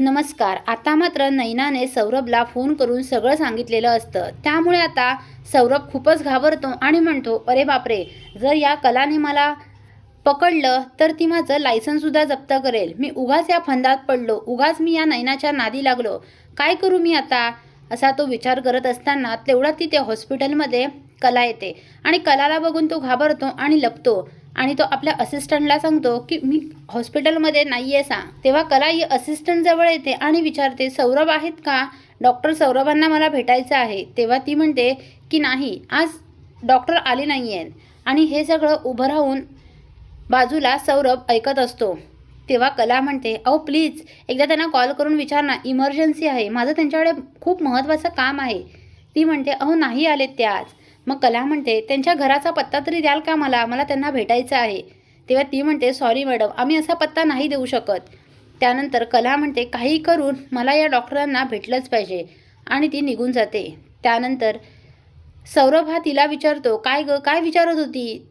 नमस्कार. आता मात्र नैनाने सौरभला फोन करून सगळं सांगितलेलं असतं. त्यामुळे आता सौरभ खूपच घाबरतो आणि म्हणतो अरे बापरे जर या कलाने मला पकडलं तर ती माझं लायसन्ससुद्धा जप्त करेल. मी उगाच या फंदात पडलो. उगाच मी या नैनाच्या नादी लागलो. काय करू मी आता? असा तो विचार करत असताना तेवढ्यात तिथे हॉस्पिटलमध्ये कला येते. आणि कलाला बघून तो घाबरतो आणि लपतो. आणि तो आपल्या असिस्टंटला सांगतो की मी हॉस्पिटलमध्ये नाही आहे सांग तेव्हा कला ही असिस्टंटजवळ येते आणि विचारते सौरभ आहेत का? डॉक्टर सौरभांना मला भेटायचं आहे. तेव्हा ती म्हणते की नाही आज डॉक्टर आले नाही आहेत आणि हे सगळं उभं राहून बाजूला सौरभ ऐकत असतो. तेव्हा कला म्हणते अहो प्लीज एकदा त्यांना कॉल करून विचार ना इमर्जन्सी आहे. माझं त्यांच्याकडे खूप महत्त्वाचं काम आहे. ती म्हणते अहो नाही आलेत ते आज. मग कला म्हणते त्यांच्या घराचा पत्ता तरी द्याल का मला? मला त्यांना भेटायचं आहे. तेव्हा ती म्हणते सॉरी मॅडम आम्ही असा पत्ता नाही देऊ शकत. त्यानंतर कला म्हणते काही करून मला या डॉक्टरांना भेटलंच पाहिजे. आणि ती निघून जाते. त्यानंतर सौरभ हा तिला विचारतो काय ग काय विचारत होती?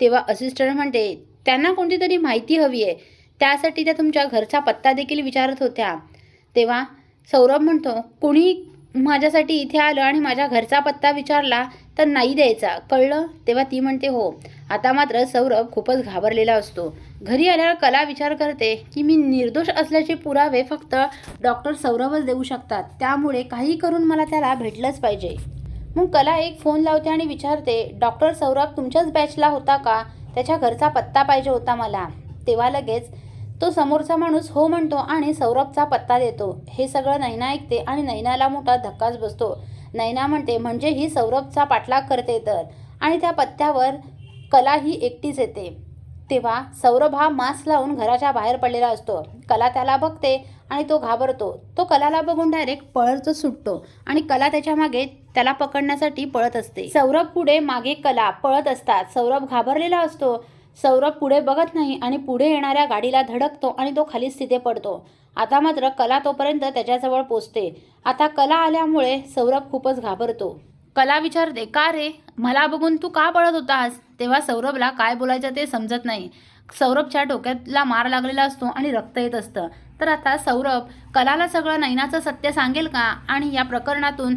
तेव्हा असिस्टंट म्हणते त्यांना कोणती तरी माहिती हवी आहे. त्यासाठी त्या तुमच्या घरचा पत्ता देखील विचारत होत्या. तेव्हा सौरभ म्हणतो कोणी माझ्यासाठी इथे आलं आणि माझ्या घरचा पत्ता विचारला तर नाही द्यायचा. कळलं? तेव्हा ती म्हणते हो. आता मात्र सौरभ खूपच घाबरलेला असतो. घरी आल्यावर कला विचार करते की मी निर्दोष असल्याचे पुरावे फक्त डॉक्टर सौरभच देऊ शकतात. त्यामुळे काही करून मला त्याला भेटलंच पाहिजे. मग कला एक फोन लावते आणि विचारते डॉक्टर सौरभ तुमच्याच बॅचला होता का? त्याच्या घरचा पत्ता पाहिजे होता मला. तेव्हा लगेच तो समोरचा माणूस हो म्हणतो आणि सौरभचा पत्ता देतो. हे सगळं नैना ऐकते आणि नैनाला मोठा धक्काच बसतो. नैना म्हणते म्हणजे ही सौरभचा पाठलाग करते तर? आणि त्या पत्त्यावर कला ही एकटीच येते. तेव्हा सौरभ हा मास्क लावून घराच्या बाहेर पडलेला असतो. कला त्याला बघते आणि तो घाबरतो. तो कलाला बघून डायरेक्ट पळत सुटतो आणि कला त्याच्यामागे त्याला पकडण्यासाठी पळत असते. सौरभ पुढे मागे कला पळत असतात. सौरभ घाबरलेला असतो सौरभ पुढे बघत नाही आणि पुढे येणाऱ्या गाडीला धडकतो आणि तो खालीच तिथे पडतो. आता मात्र कला तोपर्यंत त्याच्याजवळ पोचते. आता कला आल्यामुळे सौरभ खूपच घाबरतो. कला विचार दे का रे? मला बघून तू का पळत होतास? तेव्हा सौरभला काय बोलायचं ते समजत नाही. सौरभच्या डोक्यातला मार लागलेला असतो आणि रक्त येत असतं. तर आता सौरभ कलाला सगळं नैनाचं सत्य सांगेल का? आणि या प्रकरणातून